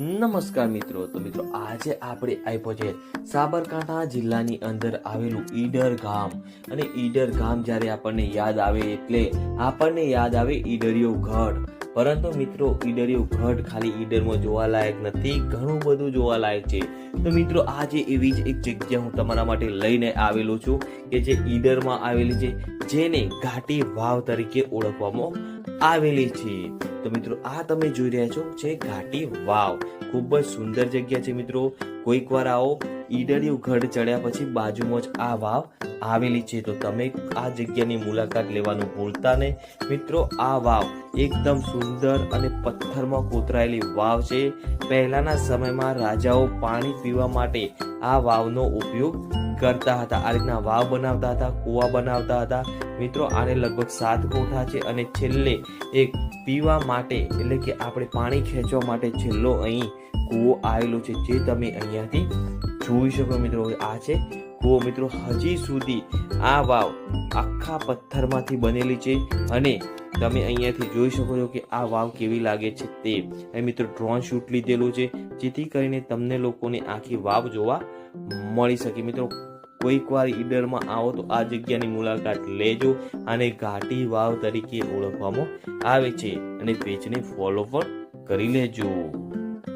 નમસ્કાર મિત્રો. તો મિત્રો, આજે આપણે આવ્યો છે સાબરકાંઠા જિલ્લાની અંદર આવેલું ઈડર ગામ. અને ઈડર ગામ જ્યારે આપણને યાદ આવે એટલે આપણને યાદ આવે ઈડરિયો ગઢ. પરંતુ મિત્રો, ઈડરિયો ગઢ ખાલી ઈડરમાં જોવાલાયક નથી, ઘણું બધું જોવાલાયક છે. તો મિત્રો, આજે એવી જ એક જગ્યા હું તમારા માટે લઈને આવેલો છું કે જે ઈડરમાં આવેલી છે, જેને ઘાટી વાવ તરીકે ઓળખવામાં આવેલી છે. તો મિત્રો, આ તમે જોઈ રહ્યા છો જે ઘાટી વાવ. ખૂબ જ સુંદર જગ્યા છે મિત્રો. કોઈક વાર આવો, ઈડરિયું ગઢ ચડ્યા પછી બાજુમાં જ આ વાવ આવેલી છે. તો તમે આ જગ્યાની મુલાકાત લેવાનું ભૂલતા નહીં. મિત્રો, આ વાવ એકદમ સુંદર અને પથ્થરમાં કોતરાયેલી વાવ છે. પહેલાના સમયમાં રાજાઓ પાણી પીવા માટે આ વાવનો ઉપયોગ કરતા હતા. આ રીતના વાવ બનાવતા હતા, કૂવા બનાવતા હતા. મિત્રો, આને લગભગ સાત કોઠા છે અને છેલ્લે એક પીવા માટે, એટલે કે આપણે પાણી ખેંચવા માટે છેલ્લો અહીં કૂવો આવેલો છે, જે તમે અહીંયાથી જોઈ શકો મિત્રો આ છે કૂવો મિત્રો, હજી સુધી આ વાવ આખા પથ્થરમાંથી બનેલી છે અને તમે અહીંયાથી જોઈ શકો છો કે આ વાવ કેવી લાગે છે તે. અહીં મિત્રો ડ્રોન શૂટ લીધેલું છે, જેથી કરીને તમને લોકોને આખી વાવ જોવા મળી શકે. મિત્રો, કોઈક વાર ઈડરમાં આવો તો આ જગ્યાની મુલાકાત લેજો અને ઘાટી વાવ તરીકે ઓળખવામાં આવે છે અને પેજને ફોલો પણ કરી લેજો.